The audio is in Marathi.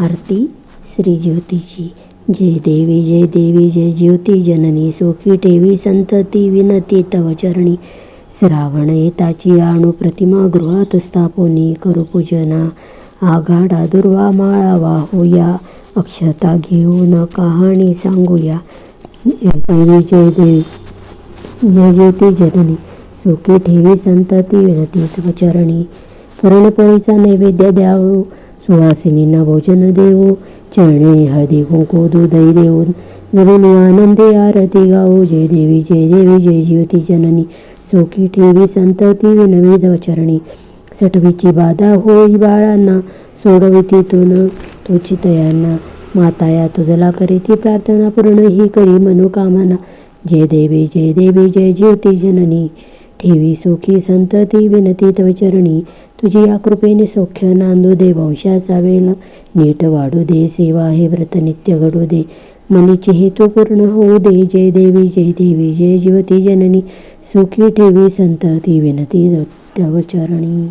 आरती श्री ज्योतीची जय देवी जय देवी जय ज्योती जननी सुखी ठेवी संतती विनती तव चरणी. श्रावण येताची आणू प्रतिमा गृहात स्थापोनी करू पूजना. आघाडा दुर्वा माळा वाहूया. अक्षता घेऊन कहाणी सांगूया. जय देवी जय देवी जय ज्योती जननी सुखी ठेवी संतती विनती तव चरणी. पुरणपोळीचा नैवेद्य द्यावू. सुवासिनींना भोजन देऊ चरणे हळदी कुंकू दूधही देऊन नवीन आनंदी आरती गाऊ जय देवी जय देवी जय ज्योती जननी। सुखी ठेवी संतती विनवी तव चरणी। सटवीची बाधा होई बाळांना सोडवी तिथून तुची तयांना माताया तुझला करी ती प्रार्थना पूर्ण ही करी मनोकामना। जय देवी जय देवी जय ज्योती जननी। ठेवी सुखी संतती विनती त्वचरणी तुझी या कृपेने सौख्य नांदू दे वंशाचा वेल. नीट वाढू दे सेवा हे व्रत नित्य घडू दे. मनीचे हेतू पूर्ण होऊ दे. जय देवी जय देवी जय ज्योती जननी. सुखी ठेवी संतती विनती त्वचरणी